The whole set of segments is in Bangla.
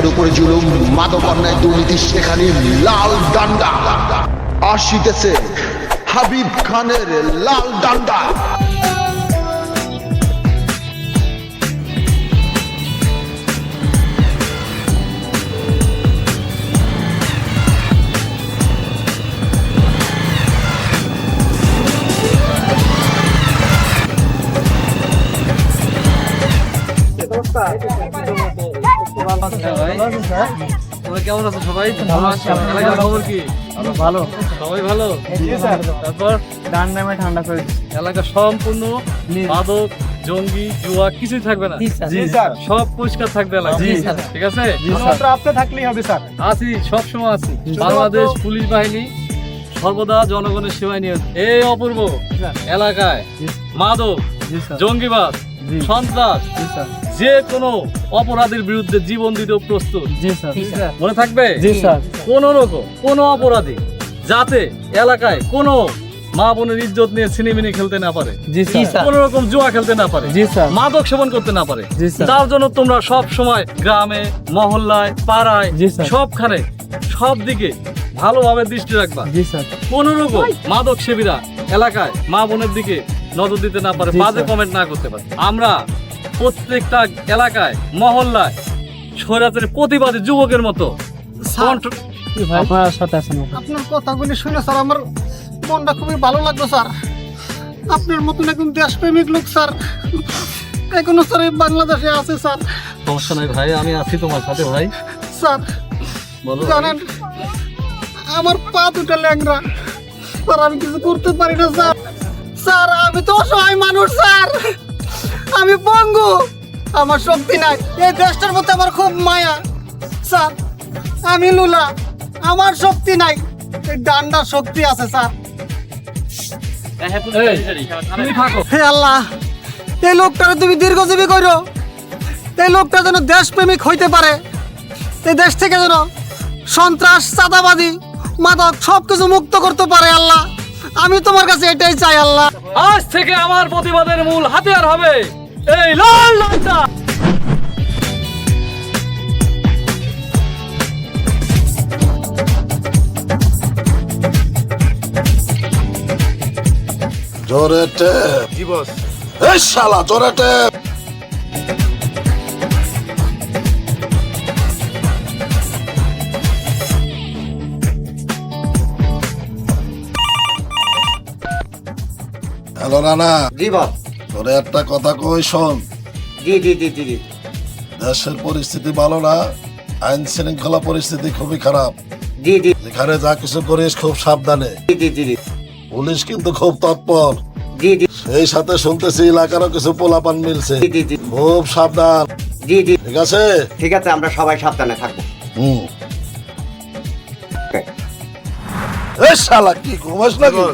যেখানে উপরে জুলুম মাদক অন্যায় দুর্নীতি সেখানে লাল ডান্ডা। আসিতেছে হাবিব খানের লাল ডান্ডা। তোমরা কেমন আছো সবাই? এলাকার খবর কি? ভালো। সবাই ভালো? তারপর? ডান নামে ঠান্ডা করে এলাকা সম্পূর্ণ মাদক জঙ্গি জুয়া কিছুই থাকবে না। জি স্যার। সব পরিষ্কার থাকবে জি। ঠিক আছে? আপনি থাকলেই হবে স্যার। আছি সব সময় আছি। বাংলাদেশ পুলিশ বাহিনী সর্বদা জনগণের সেবায় নিয়ে এই অপূর্ব এলাকায় মাদক জঙ্গিবাদ সন্ত্রাস যে কোনো অপরাধের বিরুদ্ধে জীবন দিতেও প্রস্তুত। জি স্যার। মনে থাকবে? জি স্যার। কোন রকম কোন অপরাধী যাতে এলাকায় কোনো মা বোনের ইজ্জত নিয়ে ছিনিমিনি খেলতে না পারে। কোন রকম জুয়া খেলতে না পারে। মাদক সেবন করতে না পারে। তার জন্য তোমরা সব সময় গ্রামে মহল্লায় পাড়ায় সবখানে সব দিকে ভালোভাবে দৃষ্টি রাখবা। জি কোন রকম মাদক সেবীরা এলাকায় মা বোনের দিকে নজর দিতে না পারে বাজে কমেন্ট না করতে পারে। আমরা প্রত্যেকটা এলাকায় মহল্লায় স্বৈরাচারী প্রতিবাদী যুবকের মতো। আপনার সাথে আছেন আপনার কথাগুলি শুনে স্যার আমার মনটা খুবই ভালো লাগল স্যার। আপনার মতন একজন দেশপ্রেমিক লোক স্যার। এখনও স্যার এই বাংলাদেশে আছে স্যার। সমস্যা নাই ভাই আমি আছি তোমার সাথে ভাই। স্যার বলো জানেন আমার পা দুটো ল্যাংরা স্যার আমি কিছু করতে পারি না স্যার। স্যার আমি তো অসহায় মানুষ স্যার। আমি পঙ্গু আমার শক্তি নাই। এই দেশটার মধ্যে আমার খুব মায়া। স্যার আমি লুলা। আমার শক্তি নাই। এই ডান্ডার শক্তি আছে স্যার। হে আল্লাহ এই লোকটারে তুমি দীর্ঘজীবী করো এই লোকটা যেন দেশপ্রেমিক হইতে পারে। এই দেশ থেকে যেন সন্ত্রাস চাঁদাবাদী মাদক সব কিছু মুক্ত করতে পারে আল্লাহ। আমি তোমার কাছে এটাই চাই আল্লাহ। আজ থেকে আমার প্রতিবাদের মূল হাতিয়ার হবে। এই লাল লালটা জোরে জি বস। এই শালা জোরেটে হ্যালো রানা। জি বস। তোরে একটা কথা কই শোন। জি জি জি জি জি। দেশের পরিস্থিতি ভালো না আইন শৃঙ্খলা পরিস্থিতি খুবই খারাপ। জি জি। যেখানে যা কিছু করিস খুব সাবধানে। জি জি জি জি। পুলিশ কিন্তু খুব তৎপর। জি জি। সেই সাথে শুনতেছি এলাকারও কিছু পোলাপান মিলছে। জি জি জি। খুব সাবধান। জি জি। ঠিক আছে? ঠিক আছে আমরা সবাই সাবধানে থাকব। হুম। এই শালা কি ঘুমাস নাকি?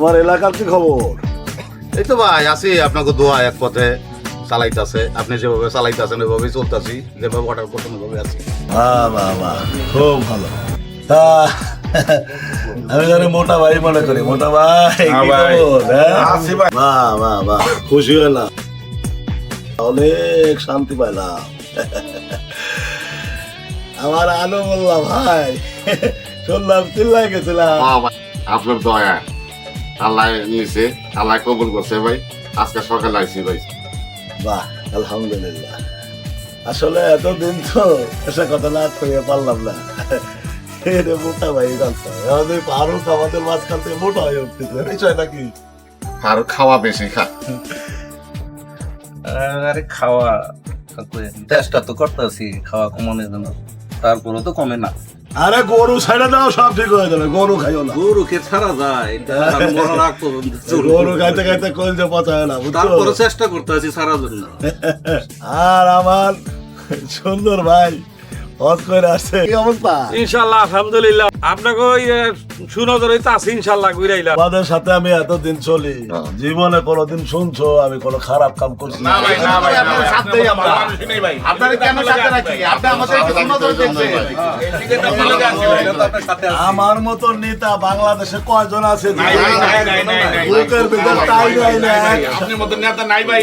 তোমার এলাকার কি খবর? এই তো ভাই আছি। আপনাকে দোয়া এক পথে চালাইতাছে। আপনি যেভাবে চালাইতেছেন ওইভাবেই চলতেছি। যেভাবে অর্ডার করছেন ওইভাবে আছি। বাহ বাহ বাহ। খুব ভালো। তা আমি জানি মোটা ভাই মনে করি। মোটা ভাই খবর, হ্যাঁ? বাহ বাহ বাহ। খুশি হলাম অনেক শান্তি পাইলাম। আমার আলো বললাম ভাই শুনলাম চিল্লাই গেছিলাম। আপনার দয়া। আল্লাহ নিয়েছে আল্লাহ কবুল করছে ভাই। আজকে সকালে আইছি ভাই। বাহ আলহামদুলিল্লাহ। আসলে এতদিন তো এসে কথা না করিয়ে পারলাম না। এটা মোটা ভাই আমাদের ফারুক আমাদের মাঝখান থেকে মোটা হয়ে উঠতেছে বিষয় নাকি? আর খাওয়া বেশি খা। আরে খাওয়া চেষ্টা তো করতেছি খাওয়া কমানোর জন্য। তারপরে তো কমে না। আরে গরু ছাড়া দাও সব ঠিক হয়ে যাবে গরু খাইও না। গরু কে ছাড়া যায়? মরার আগ পর্যন্ত গরু খাইতে খাইতে কল যে পচায় না তারপরে চেষ্টা করতে আছি সারা জন্য আর আমার সুন্দর ভাই হজ করে আসছে কি অবস্থা ইনশাল্লাহ আলহামদুলিল্লাহ আপনাকে ওই সুনজরে ঘুরাইলাম সাথে আমি এতদিন চলি জীবনে কোনোদিন শুনছো আমি কোনো খারাপ কাম করছি না আপনারা কেন সাথে রাখি আপনি আমাদের সুনজর দেখবেন আমার মতো নেতা বাংলাদেশে কয়জন আছে নাই, নাই, নাই, নাই, নাই। নাই নাই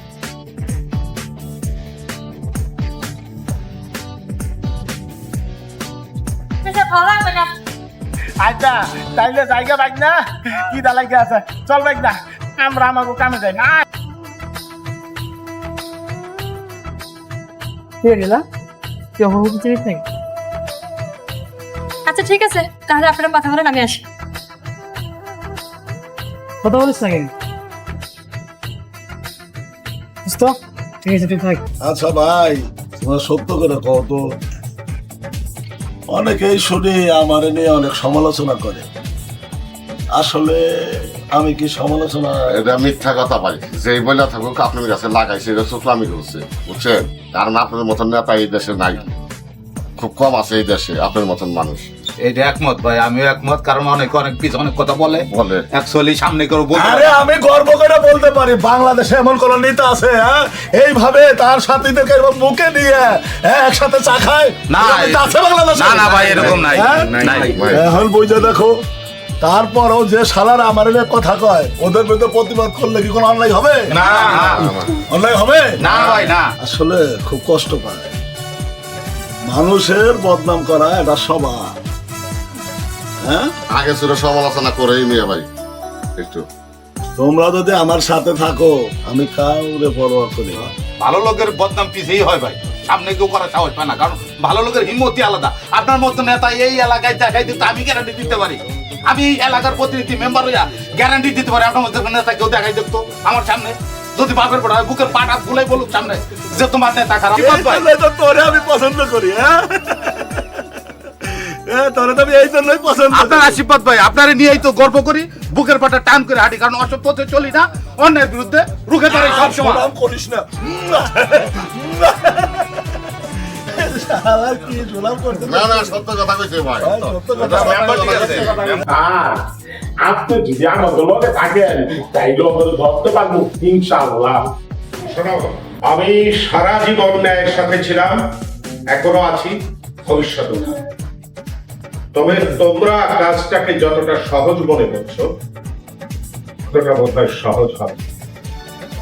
ভালো না আচ্ছা তাইলে জায়গা বাইক না? কি দালাইকে আছে? চল বাইক না আমরা আমাকে কামে যাই না। আচ্ছা ঠিক আছে তাহলে আপনারা মাথা ঘরে নামে আসি। কথা বলিস নাকি বুঝতো ঠিক আছে থাক। আচ্ছা ভাই তোমরা সত্য করে কও তো। অনেকেই শুনি আমার নিয়ে অনেক সমালোচনা করে। আসলে আমি কি সমালোচনা এটা মিথ্যা কথা ভাই। যেই বলে থাকুক, আপনার কাছে লাগাইছে, এটা চুকলামি করছে, বুঝছেন? কারণ আপনার মতন নেতা এই দেশে নাই। খুব কম আছে এই দেশে, আপনার মতন মানুষ। এটা একমত ভাই আমিও একমত কারণ অনেক অনেক পিছনে অনেক কথা বলে। বলে। অ্যাকচুয়ালি সামনে করে বলতে আরে আমি গর্ব করে বলতে পারি বাংলাদেশে এমন কোন নেতা আছে হ্যাঁ? এইভাবে তার সাথীদেরকে এরকম নিয়ে হ্যাঁ একসাথে চা খায়? না, আছে বাংলাদেশে? না, না ভাই, এরকম নাই। হ্যাঁ? নাই, এখন বুঝে দেখো তারপরও যে সালার আমার এনে কথা কয় ওদের বিরুদ্ধে প্রতিবাদ করলে কি কোনো অন্যায় হবে? না না অন্যায় হবে? না ভাই না। আসলে খুব কষ্ট পায়। মানুষের বদনাম করা এটা স্বভাব হ্যাঁ? আগে ছিল সমালোচনা করেই নিয়ে ভাই একটু। তোমরা যদি আমার সাথে থাকো আমি কাউরে পরোয়া করি না। ভালো লোকের বদনাম পিছেই হয় ভাই। সামনে কেউ করার সাহস পায় না কারণ ভালো লোকের হিম্মতি আলাদা। আপনার মতো নেতা এই এলাকায় দেখাই দিতে আমি গ্যারান্টি দিতে পারি। আমি এই এলাকার প্রতিনিধি মেম্বার হইয়া গ্যারান্টি দিতে পারি। আপনার মতো নেতা কেউ দেখাই দেখতো আমার সামনে। যদি বাপের পড়া হয় বুকের পাটা ফুলাই বলুক সামনে যে তোমার নেতা খারাপ। তোরে আমি পছন্দ করি হ্যাঁ? তোরে তো আমি এই জন্যই পছন্দ আপনার আশীর্বাদ ভাই আপনারে নিয়েই তো গর্ব করি বুকের পাটা টান করে হাঁটি কারণ অসব পথে চলি না অন্যের বিরুদ্ধে রুখে দাঁড়াই সবসময়। সুনাম করিস না। আপনি যদি লগে থাকেন তাইলে আমাদের ধরতে পারব আমি সারা জীবন ন্যায়ের সাথে ছিলাম এখনও আছি ভবিষ্যতে তবে তোমরা কাজটাকে যতটা সহজ মনে করছ ততটা বোধ সহজ হবে।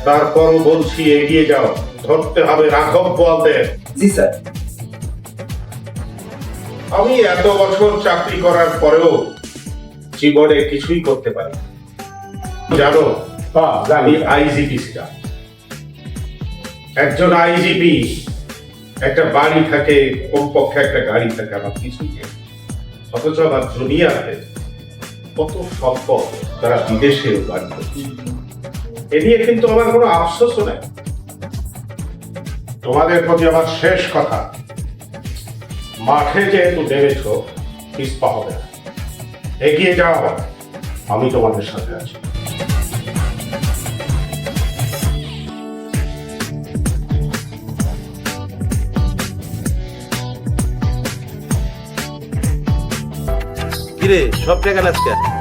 তারপরও বলছি এগিয়ে যাও। ধরতে হবে রাঘব বোয়ালদের জি স্যার। আমি এত বছর চাকরি করার পরেও জীবনে কিছুই করতে পারি জানো আমি আইজিপি ছিলাম একজন আইজিপি একটা বাড়ি থাকে কমপক্ষে একটা গাড়ি থাকে আমার কিছুই নেই। অথচ আমার দুনিয়াতে কত সম্পদ তারা বিদেশে উপার্জন এ নিয়ে কিন্তু আমার কোনো আফসোসও নেই। তোমাদের প্রতি আমার শেষ কথা, মাঠে যেহেতু নেমেছ ইস্পা হবে না। এগিয়ে যাও, আমি তোমাদের সাথে আছি। কিরে সব টাকা আজকে